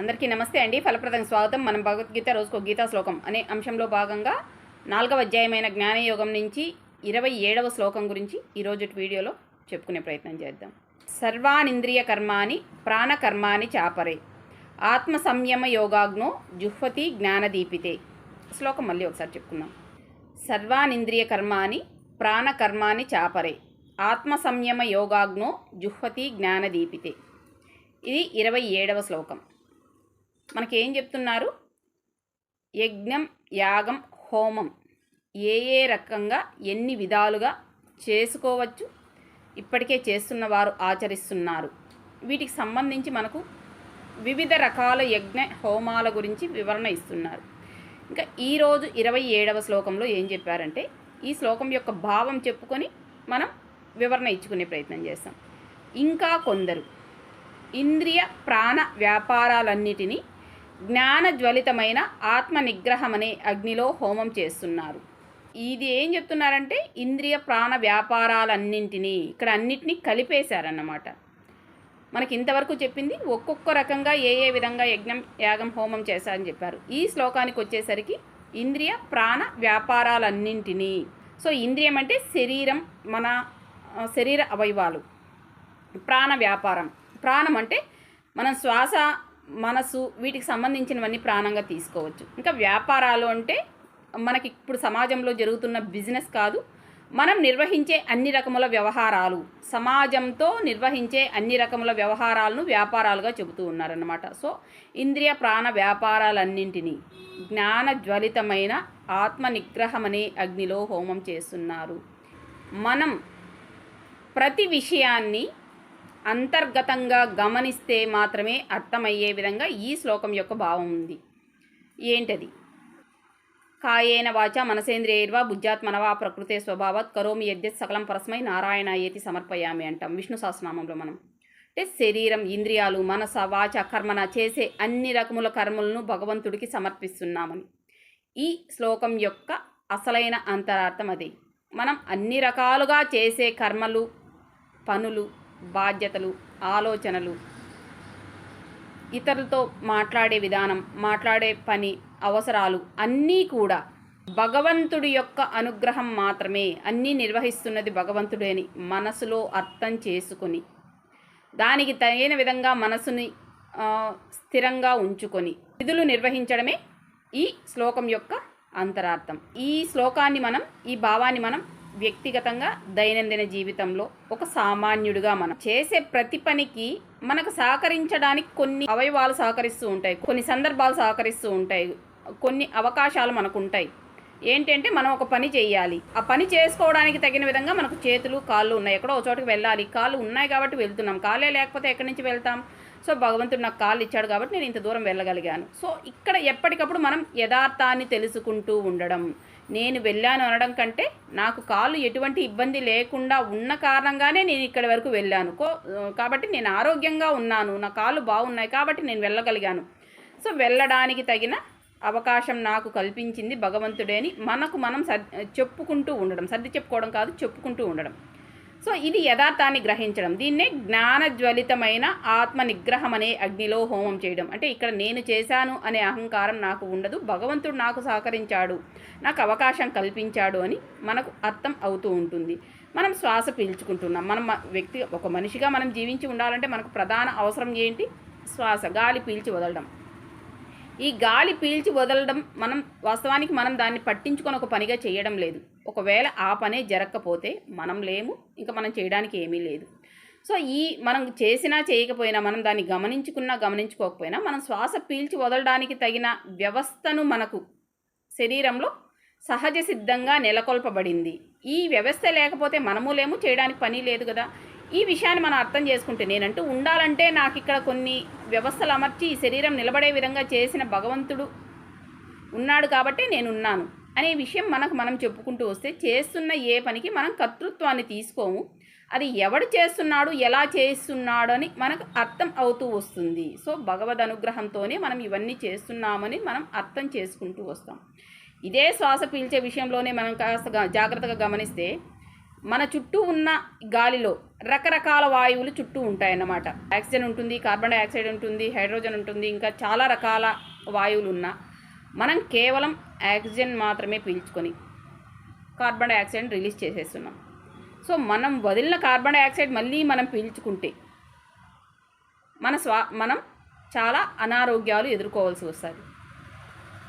అందరికీ నమస్తే అండి. ఫలప్రదం స్వాగతం. మనం భగవద్గీత రోజుకో గీతా శ్లోకం అనే అంశంలో భాగంగా నాలుగవ అధ్యాయమైన జ్ఞానయోగం నుంచి ఇరవై ఏడవ శ్లోకం గురించి ఈరోజు వీడియోలో చెప్పుకునే ప్రయత్నం చేద్దాం. సర్వానింద్రియ కర్మాని ప్రాణకర్మాని చాపరే. ఆత్మ సంయమ యోగాగ్నో జుహ్వతి జ్ఞానదీపితే. శ్లోకం మళ్ళీ ఒకసారి చెప్పుకుందాం. సర్వానింద్రియ కర్మాని ప్రాణకర్మాని చాపరే. ఆత్మ సంయమ యోగాగ్నో జుహ్వతి జ్ఞానదీపితే. ఇది ఇరవై ఏడవ శ్లోకం. మనకి ఏం చెప్తున్నారు? యజ్ఞం యాగం హోమం ఏ ఏ రకంగా ఎన్ని విధాలుగా చేసుకోవచ్చు? ఇప్పటికే చేస్తున్న వారు ఆచరిస్తున్నారు. వీటికి సంబంధించి మనకు వివిధ రకాల యజ్ఞ హోమాల గురించి వివరణ ఇస్తున్నారు. ఇంకా ఈరోజు ఇరవై ఏడవ శ్లోకంలో ఏం చెప్పారంటే ఈ శ్లోకం యొక్క భావం చెప్పుకొని మనం వివరణ ఇచ్చుకునే ప్రయత్నం చేస్తాం. ఇంకా కొందరు ఇంద్రియ ప్రాణ వ్యాపారాలన్నిటినీ జ్ఞానజ్వలితమైన ఆత్మ నిగ్రహం అనే అగ్నిలో హోమం చేస్తున్నారు. ఇది ఏం చెప్తున్నారంటే ఇంద్రియ ప్రాణ వ్యాపారాలన్నింటినీ ఇక్కడ అన్నిటినీ కలిపేశారన్నమాట. మనకి ఇంతవరకు చెప్పింది ఒక్కొక్క రకంగా ఏ ఏ విధంగా యజ్ఞం యాగం హోమం చేశారని చెప్పారు. ఈ శ్లోకానికి వచ్చేసరికి ఇంద్రియ ప్రాణ వ్యాపారాలన్నింటినీ. సో ఇంద్రియం అంటే శరీరం మన శరీర అవయవాలు. ప్రాణ వ్యాపారం. ప్రాణం అంటే మనం శ్వాస మనసు వీటికి సంబంధించినవన్నీ ప్రాణంగా తీసుకోవచ్చు. ఇంకా వ్యాపారాలు అంటే మనకి ఇప్పుడు సమాజంలో జరుగుతున్న బిజినెస్ కాదు మనం నిర్వహించే అన్ని రకముల వ్యవహారాలు సమాజంతో నిర్వహించే అన్ని రకముల వ్యవహారాలను వ్యాపారాలుగా చెబుతూ ఉన్నారన్నమాట. సో ఇంద్రియ ప్రాణ వ్యాపారాలన్నింటినీ జ్ఞాన జ్వలితమైన ఆత్మ నిగ్రహం అనే అగ్నిలో హోమం చేస్తున్నారు. మనం ప్రతి విషయాన్ని అంతర్గతంగా గమనిస్తే మాత్రమే అర్థమయ్యే విధంగా ఈ శ్లోకం యొక్క భావం ఉంది. ఏంటది? కాయేన వాచ మనసేంద్రియైర్వా బుజ్జాత్మనవా ప్రకృతే స్వభావత్ కరోమి యద్యత్ సకలం పరస్మై నారాయణ ఏతి సమర్పయామి అంటాం విష్ణు సహస్రనామంలో మనం. అంటే శరీరం ఇంద్రియాలు మనస వాచ కర్మన చేసే అన్ని రకముల కర్మలను భగవంతుడికి సమర్పిస్తున్నామని. ఈ శ్లోకం యొక్క అసలైన అంతరార్థం అదే. మనం అన్ని రకాలుగా చేసే కర్మలు పనులు బాధ్యతలు ఆలోచనలు ఇతరులతో మాట్లాడే విధానం మాట్లాడే పని అవసరాలు అన్నీ కూడా భగవంతుడి యొక్క అనుగ్రహం మాత్రమే. అన్నీ నిర్వహిస్తున్నది భగవంతుడే అని మనసులో అర్థం చేసుకొని దానికి తగిన విధంగా మనసుని స్థిరంగా ఉంచుకొని విధులు నిర్వహించడమే ఈ శ్లోకం యొక్క అంతరార్థం. ఈ శ్లోకాన్ని మనం ఈ భావాన్ని మనం వ్యక్తిగతంగా దైనందిన జీవితంలో ఒక సామాన్యుడిగా మనం చేసే ప్రతి పనికి మనకు సహకరించడానికి కొన్ని అవయవాలు సహకరిస్తూ ఉంటాయి. కొన్ని సందర్భాలు సహకరిస్తూ ఉంటాయి. కొన్ని అవకాశాలు మనకు ఉంటాయి. ఏంటంటే మనం ఒక పని చేయాలి. ఆ పని చేసుకోవడానికి తగిన విధంగా మనకు చేతులు కాళ్ళు ఉన్నాయి. ఎక్కడో ఒక చోటుకి వెళ్ళాలి. కాళ్ళు ఉన్నాయి కాబట్టి వెళ్తున్నాం. కాళ్ళే లేకపోతే ఎక్కడి నుంచి వెళ్తాం? సో భగవంతుడు నాకు కాళ్ళు ఇచ్చాడు కాబట్టి నేను ఇంత దూరం వెళ్ళగలిగాను. సో ఇక్కడ ఎప్పటికప్పుడు మనం యథార్థాన్ని తెలుసుకుంటూ ఉండడం. నేను వెళ్ళాను అనడం కంటే నాకు కాళ్ళు ఎటువంటి ఇబ్బంది లేకుండా ఉన్న కారణంగానే నేను ఇక్కడి వరకు వెళ్ళాను. కో కాబట్టి నేను ఆరోగ్యంగా ఉన్నాను. నా కాళ్ళు బాగున్నాయి కాబట్టి నేను వెళ్ళగలిగాను. సో వెళ్ళడానికి తగిన అవకాశం నాకు కల్పించింది భగవంతుడే అని మనకు మనం సర్ చెప్పుకుంటూ ఉండడం. సర్ది చెప్పుకోవడం కాదు చెప్పుకుంటూ ఉండడం. సో ఇది యథార్థాన్ని గ్రహించడం. దీన్నే జ్ఞానజ్వలితమైన ఆత్మ నిగ్రహం అనే అగ్నిలో హోమం చేయడం. అంటే ఇక్కడ నేను చేశాను అనే అహంకారం నాకు ఉండదు. భగవంతుడు నాకు సహకరించాడు. నాకు అవకాశం కల్పించాడు అని మనకు అర్థం అవుతూ ఉంటుంది. మనం శ్వాస పీల్చుకుంటున్నాం. మనం వ్యక్తి ఒక మనిషిగా మనం జీవించి ఉండాలంటే మనకు ప్రధాన అవసరం ఏంటి? శ్వాస గాలి పీల్చి వదలడం. ఈ గాలి పీల్చి వదలడం మనం వాస్తవానికి మనం దాన్ని పట్టించుకొని ఒక పనిగా చేయడం లేదు. ఒకవేళ ఆ పనే జరగకపోతే మనం లేము ఇంకా మనం చేయడానికి ఏమీ లేదు. సో ఈ మనం చేసినా చేయకపోయినా మనం దాన్ని గమనించుకున్నా గమనించుకోకపోయినా మనం శ్వాస పీల్చి వదలడానికి తగిన వ్యవస్థను మనకు శరీరంలో సహజ సిద్ధంగా నెలకొల్పబడింది. ఈ వ్యవస్థ లేకపోతే మనము లేము చేయడానికి పని లేదు కదా. ఈ విషయాన్ని మనం అర్థం చేసుకుంటే నేనంటూ ఉండాలంటే నాకు ఇక్కడ కొన్ని వ్యవస్థలు అమర్చి ఈ శరీరం నిలబడే విధంగా చేసిన భగవంతుడు ఉన్నాడు కాబట్టి నేను ఉన్నాను అనే విషయం మనకు మనం చెప్పుకుంటూ వస్తే చేస్తున్న ఏ పనికి మనం కర్తృత్వాన్ని తీసుకోము. అది ఎవడు చేస్తున్నాడు ఎలా చేస్తున్నాడు అని మనకు అర్థం అవుతూ వస్తుంది. సో భగవద్ అనుగ్రహంతోనే మనం ఇవన్నీ చేస్తున్నామని మనం అర్థం చేసుకుంటూ వస్తాం. ఇదే శ్వాస పీల్చే విషయంలోనే మనం కాస్త జాగ్రత్తగా గమనిస్తే మన చుట్టూ ఉన్న గాలిలో రకరకాల వాయువులు చుట్టూ ఉంటాయన్నమాట. ఆక్సిజన్ ఉంటుంది కార్బన్ డైఆక్సైడ్ ఉంటుంది హైడ్రోజన్ ఉంటుంది ఇంకా చాలా రకాల వాయువులు ఉన్నా మనం కేవలం ఆక్సిజన్ మాత్రమే పీల్చుకొని కార్బన్ డైఆక్సైడ్ రిలీజ్ చేసేస్తున్నాం. సో మనం వదిలిన కార్బన్ డైఆక్సైడ్ మళ్ళీ మనం పీల్చుకుంటే మన స్వా మనం చాలా అనారోగ్యాలు ఎదుర్కోవాల్సి వస్తుంది.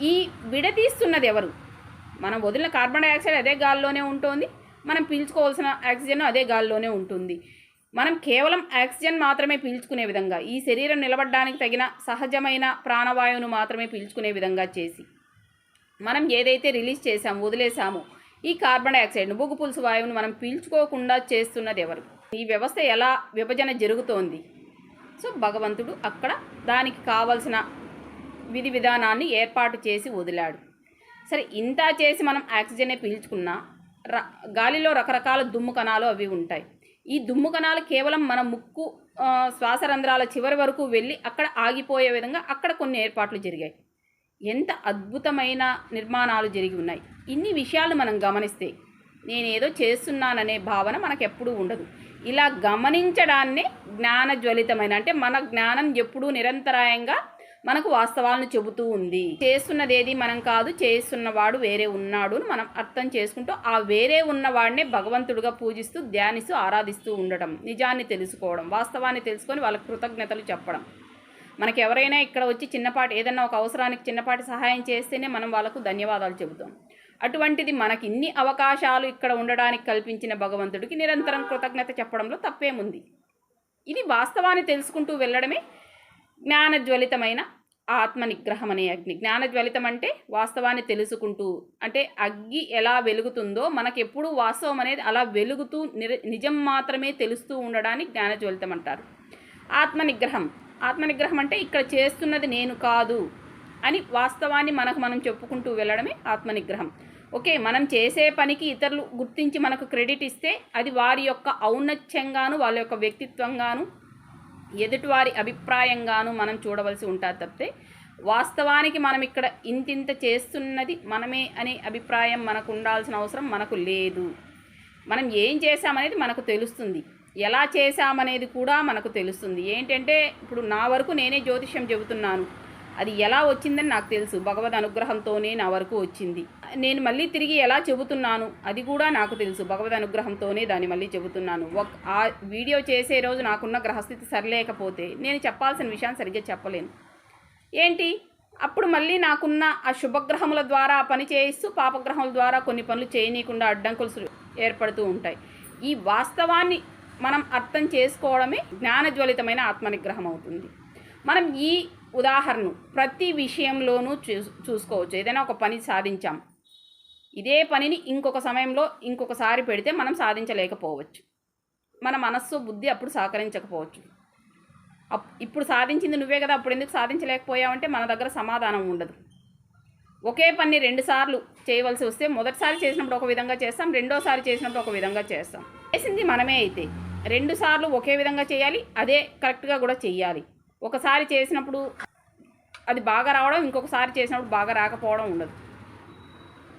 ఈ విడదీస్తున్నది ఎవరు? మనం వదిలిన కార్బన్ డైఆక్సైడ్ అదే గాలిలోనే ఉంటుంది మనం పీల్చుకోవాల్సిన ఆక్సిజన్ అదే గాలిలోనే ఉంటుంది. మనం కేవలం ఆక్సిజన్ మాత్రమే పీల్చుకునే విధంగా ఈ శరీరం నిలబడడానికి తగిన సహజమైన ప్రాణవాయువును మాత్రమే పీల్చుకునే విధంగా చేసి మనం ఏదైతే రిలీజ్ చేసామో వదిలేసామో ఈ కార్బన్ డైఆక్సైడ్ను బొగ్గు పులుసు వాయువును మనం పీల్చుకోకుండా చేస్తున్నది ఎవరు? ఈ వ్యవస్థ ఎలా విభజన జరుగుతోంది? సో భగవంతుడు అక్కడ దానికి కావలసిన విధి విధానాన్ని ఏర్పాటు చేసి వదిలాడు. సరే ఇంత చేసి మనం ఆక్సిజనే పీల్చుకున్నా గాలిలో రకరకాల దుమ్ము కణాలు అవి ఉంటాయి. ఈ దుమ్ము కణాలు కేవలం మన ముక్కు శ్వాసరంధ్రాల చివరి వరకు వెళ్ళి అక్కడ ఆగిపోయే విధంగా అక్కడ కొన్ని ఏర్పాట్లు జరిగాయి. ఎంత అద్భుతమైన నిర్మాణాలు జరిగి ఉన్నాయి. ఇన్ని విషయాలు మనం గమనిస్తే నేనేదో చేస్తున్నాననే భావన మనకు ఎప్పుడూ ఉండదు. ఇలా గమనించడాన్నే జ్ఞానజ్వలితమైన అంటే మన జ్ఞానం ఎప్పుడూ నిరంతరాయంగా మనకు వాస్తవాలను చెబుతూ ఉంది. చేస్తున్నది మనం కాదు చేస్తున్నవాడు వేరే ఉన్నాడు అని మనం అర్థం చేసుకుంటూ ఆ వేరే ఉన్నవాడినే భగవంతుడిగా పూజిస్తూ ధ్యానిస్తూ ఆరాధిస్తూ ఉండడం నిజాన్ని తెలుసుకోవడం వాస్తవాన్ని తెలుసుకొని వాళ్ళకి కృతజ్ఞతలు చెప్పడం. మనకు ఎవరైనా ఇక్కడ వచ్చి చిన్నపాటి ఏదన్నా ఒక అవసరానికి చిన్నపాటి సహాయం చేస్తేనే మనం వాళ్ళకు ధన్యవాదాలు చెబుతాం. అటువంటిది మనకి ఇన్ని అవకాశాలు ఇక్కడ ఉండడానికి కల్పించిన భగవంతుడికి నిరంతరం కృతజ్ఞత చెప్పడంలో తప్పేముంది? ఇది వాస్తవాన్ని తెలుసుకుంటూ వెళ్ళడమే జ్ఞానజ్వలితమైన ఆత్మ నిగ్రహం అనే అగ్ని. జ్ఞానజ్వలితం అంటే వాస్తవాన్ని తెలుసుకుంటూ అంటే అగ్గి ఎలా వెలుగుతుందో మనకెప్పుడు వాస్తవం అనేది అలా వెలుగుతూ నిజం మాత్రమే తెలుస్తూ ఉండడాన్ని జ్ఞానజ్వలితం అంటారు. ఆత్మ నిగ్రహం ఆత్మ నిగ్రహం అంటే ఇక్కడ చేస్తున్నది నేను కాదు అని వాస్తవాన్ని మనకు మనం చెప్పుకుంటూ వెళ్ళడమే ఆత్మ నిగ్రహం ఓకే మనం చేసే పనికి ఇతరులు గుర్తించి మనకు క్రెడిట్ ఇస్తే అది వారి యొక్క ఔన్నత్యంగాను వాళ్ళ యొక్క వ్యక్తిత్వంగాను ఎదుటివారి అభిప్రాయంగాను మనం చూడవలసి ఉంటుంది తప్పితే వాస్తవానికి మనం ఇక్కడ ఇంతింత చేస్తున్నది మనమే అనే అభిప్రాయం మనకు ఉండాల్సిన అవసరం మనకు లేదు. మనం ఏం చేశామనేది మనకు తెలుస్తుంది. ఎలా చేశామనేది కూడా మనకు తెలుస్తుంది. ఏంటంటే ఇప్పుడు నా వరకు నేనే జ్యోతిష్యం చెబుతున్నాను. అది ఎలా వచ్చిందని నాకు తెలుసు. భగవద్ అనుగ్రహంతోనే నా వరకు వచ్చింది. నేను మళ్ళీ తిరిగి ఎలా చెబుతున్నాను? అది కూడా నాకు తెలుసు. భగవద్ అనుగ్రహంతోనే దాన్ని మళ్ళీ చెబుతున్నాను. ఒక ఆ వీడియో చేసే రోజు నాకున్న గ్రహస్థితి సరిలేకపోతే నేను చెప్పాల్సిన విషయాన్ని సరిగ్గా చెప్పలేను. ఏంటి? అప్పుడు మళ్ళీ నాకున్న ఆ శుభగ్రహముల ద్వారా పని చేయిస్తూ పాపగ్రహముల ద్వారా కొన్ని పనులు చేయనీయకుండా అడ్డంకులు ఏర్పడుతూ ఉంటాయి. ఈ వాస్తవాన్ని మనం అర్థం చేసుకోవడమే జ్ఞానజ్వలితమైన ఆత్మనిగ్రహం అవుతుంది. మనం ఈ ఉదాహరణ ప్రతి విషయంలోనూ చూ చూసుకోవచ్చు. ఏదైనా ఒక పని సాధించాం. ఇదే పనిని ఇంకొక సమయంలో ఇంకొకసారి పెడితే మనం సాధించలేకపోవచ్చు. మన మనస్సు బుద్ధి అప్పుడు సహకరించకపోవచ్చు. అప్- ఇప్పుడు సాధించింది నువ్వే కదా అప్పుడు ఎందుకు సాధించలేకపోయావంటే మన దగ్గర సమాధానం ఉండదు. ఒకే పని రెండుసార్లు చేయవలసి వస్తే మొదటిసారి చేసినప్పుడు ఒక విధంగా చేస్తాం రెండోసారి చేసినప్పుడు ఒక విధంగా చేస్తాం. చేసింది మనమే అయితే. రెండుసార్లు ఒకే విధంగా చేయాలి అదే కరెక్ట్గా కూడా చేయాలి ఒకసారి చేసినప్పుడు అది బాగా రావడం ఇంకొకసారి చేసినప్పుడు బాగా రాకపోవడం ఉండదు.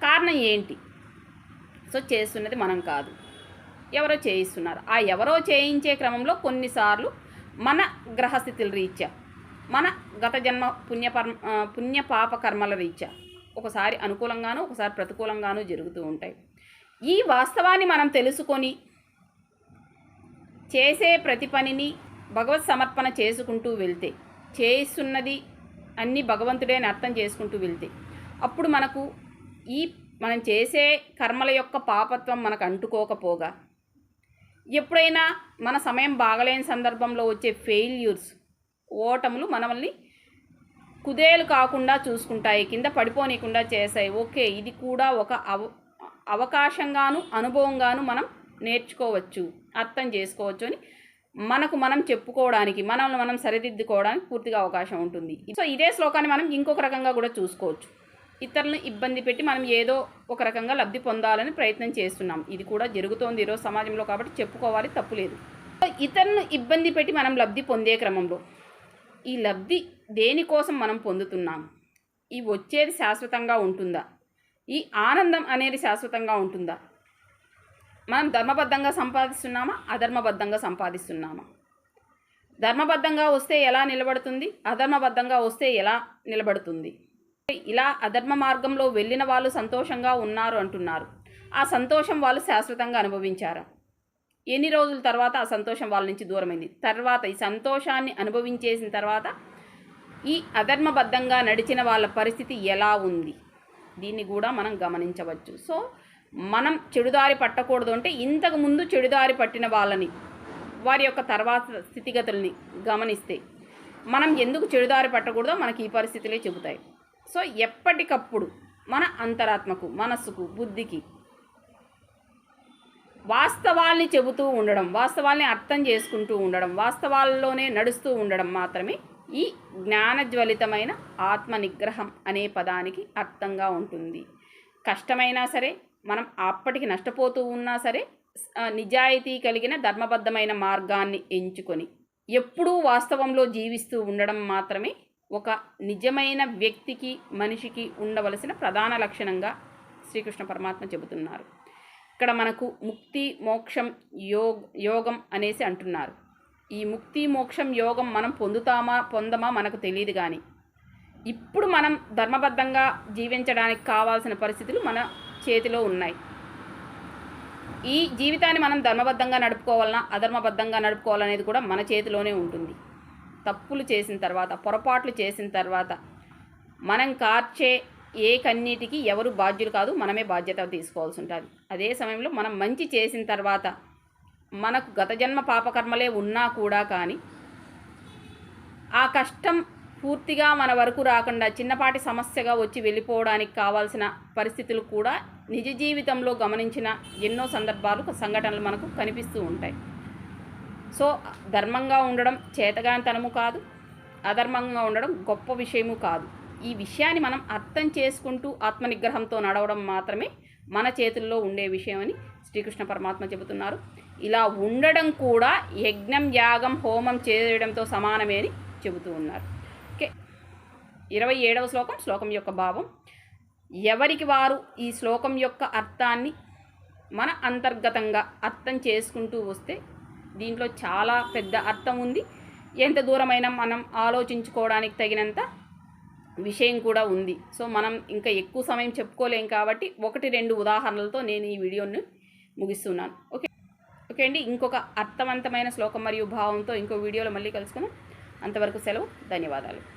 కారణం ఏంటి? సో చేస్తున్నది మనం కాదు. ఎవరో చేయిస్తున్నారు. ఆ ఎవరో చేయించే క్రమంలో కొన్నిసార్లు మన గ్రహస్థితుల రీత్యా మన గత జన్మ పుణ్యపర్మ పుణ్య పాప కర్మల రీత్యా ఒకసారి అనుకూలంగానూ ఒకసారి ప్రతికూలంగానూ జరుగుతూ ఉంటాయి. ఈ వాస్తవాన్ని మనం తెలుసుకొని చేసే ప్రతి పనిని భగవత్ సమర్పణ చేసుకుంటూ వెళ్తే చేస్తున్నది అన్ని భగవంతుడే అని అర్థం చేసుకుంటూ వెళ్తే అప్పుడు మనకు ఈ మనం చేసే కర్మల యొక్క పాపత్వం మనకు అంటుకోకపోగా. ఎప్పుడైనా మన సమయం బాగలేని సందర్భంలో వచ్చే ఫెయిల్యూర్స్ ఓటములు మనల్ని కుదేలు కాకుండా చూసుకుంటాయి కింద పడిపోనీయకుండా చేస్తాయి. ఓకే ఇది కూడా ఒక అవ అవకాశంగాను అనుభవంగాను మనం నేర్చుకోవచ్చు అర్థం చేసుకోవచ్చు అని మనకు మనం చెప్పుకోవడానికి మనల్ని మనం సరిదిద్దుకోవడానికి పూర్తిగా అవకాశం ఉంటుంది. సో ఇదే శ్లోకాన్ని మనం ఇంకొక రకంగా కూడా చూసుకోవచ్చు. ఇతరులను ఇబ్బంది పెట్టి మనం ఏదో ఒక రకంగా లబ్ధి పొందాలని ప్రయత్నం చేస్తున్నాం. ఇది కూడా జరుగుతోంది ఈరోజు సమాజంలో కాబట్టి చెప్పుకోవాలి తప్పులేదు సో ఇతరులను ఇబ్బంది పెట్టి మనం లబ్ధి పొందే క్రమంలో ఈ లబ్ధి దేనికోసం మనం పొందుతున్నాం? ఈ వచ్చేది శాశ్వతంగా ఉంటుందా? ఈ ఆనందం అనేది శాశ్వతంగా ఉంటుందా? మనం ధర్మబద్ధంగా సంపాదిస్తున్నామా? అధర్మబద్ధంగా సంపాదిస్తున్నామా? ధర్మబద్ధంగా వస్తే ఎలా నిలబడుతుంది? అధర్మబద్ధంగా వస్తే ఎలా నిలబడుతుంది? ఇలా అధర్మ మార్గంలో వెళ్ళిన వాళ్ళు సంతోషంగా ఉన్నారు అంటున్నారు. ఆ సంతోషం వాళ్ళు శాశ్వతంగా అనుభవించారు? ఎన్ని రోజుల తర్వాత ఆ సంతోషం వాళ్ళ నుంచి దూరమైంది? తర్వాత ఈ సంతోషాన్ని అనుభవించేసిన తర్వాత ఈ అధర్మబద్ధంగా నడిచిన వాళ్ళ పరిస్థితి ఎలా ఉంది? దీన్ని కూడా మనం గమనించవచ్చు. సో మనం చెడుదారి పట్టకూడదు అంటే ఇంతకు ముందు చెడుదారి పట్టిన వాళ్ళని వారి యొక్క తర్వాత స్థితిగతుల్ని గమనిస్తే మనం ఎందుకు చెడుదారి పట్టకూడదో మనకి ఈ పరిస్థితులే చెబుతాయి. సో ఎప్పటికప్పుడు మన అంతరాత్మకు మనస్సుకు బుద్ధికి వాస్తవాల్ని చెబుతూ ఉండడం వాస్తవాల్ని అర్థం చేసుకుంటూ ఉండడం వాస్తవాల్లోనే నడుస్తూ ఉండడం మాత్రమే ఈ జ్ఞానజ్వలితమైన ఆత్మ నిగ్రహం అనే పదానికి అర్థంగా ఉంటుంది. కష్టమైనా సరే మనం అప్పటికి నష్టపోతూ ఉన్నా సరే నిజాయితీ కలిగిన ధర్మబద్ధమైన మార్గాన్ని ఎంచుకొని ఎప్పుడూ వాస్తవంలో జీవిస్తూ ఉండడం మాత్రమే ఒక నిజమైన వ్యక్తికి మనిషికి ఉండవలసిన ప్రధాన లక్షణంగా శ్రీకృష్ణ పరమాత్మ చెబుతున్నారు. ఇక్కడ మనకు ముక్తి మోక్షం యోగ యోగం అనేసి అంటున్నారు. ఈ ముక్తి మోక్షం యోగం మనం పొందుతామా పొందమా మనకు తెలియదు కానీ ఇప్పుడు మనం ధర్మబద్ధంగా జీవించడానికి కావాల్సిన పరిస్థితులు మన చేతిలో ఉన్నాయి. ఈ జీవితాన్ని మనం ధర్మబద్ధంగా నడుపుకోవాలన్నా అధర్మబద్ధంగా నడుపుకోవాలనేది కూడా మన చేతిలోనే ఉంటుంది. తప్పులు చేసిన తర్వాత పొరపాట్లు చేసిన తర్వాత మనం కార్చే ఏ కన్నీటికి ఎవరు బాధ్యులు కాదు మనమే బాధ్యత తీసుకోవాల్సి ఉంటుంది. అదే సమయంలో మనం మంచి చేసిన తర్వాత మనకు గత జన్మ పాపకర్మలే ఉన్నా కూడా కానీ ఆ కష్టం పూర్తిగా మన వరకు రాకుండా చిన్నపాటి సమస్యగా వచ్చి వెళ్ళిపోవడానికి కావాల్సిన పరిస్థితులు కూడా నిజ జీవితంలో గమనించిన ఎన్నో సందర్భాలు సంఘటనలు మనకు కనిపిస్తూ ఉంటాయి. సో ధర్మంగా ఉండడం చేతగానితనము కాదు అధర్మంగా ఉండడం గొప్ప విషయము కాదు. ఈ విషయాన్ని మనం అర్థం చేసుకుంటూ ఆత్మనిగ్రహంతో నడవడం మాత్రమే మన చేతుల్లో ఉండే విషయం అని శ్రీకృష్ణ పరమాత్మ చెబుతున్నారు. ఇలా ఉండడం కూడా యజ్ఞం యాగం హోమం చేయడంతో సమానమే అని చెబుతూ ఉన్నారు. ఇరవై ఏడవ శ్లోకం శ్లోకం యొక్క భావం. ఎవరికి వారు ఈ శ్లోకం యొక్క అర్థాన్ని మన అంతర్గతంగా అర్థం చేసుకుంటూ వస్తే దీంట్లో చాలా పెద్ద అర్థం ఉంది. ఎంత దూరమైనా మనం ఆలోచించుకోవడానికి తగినంత విషయం కూడా ఉంది. సో మనం ఇంకా ఎక్కువ సమయం చెప్పుకోలేం కాబట్టి ఒకటి రెండు ఉదాహరణలతో నేను ఈ వీడియోని ముగిస్తున్నాను. ఓకే? ఓకే అండి ఇంకొక అర్థవంతమైన శ్లోకం మరియు భావంతో ఇంకో వీడియోలో మళ్ళీ కలుసుకున్నాం అంతవరకు సెలవు ధన్యవాదాలు.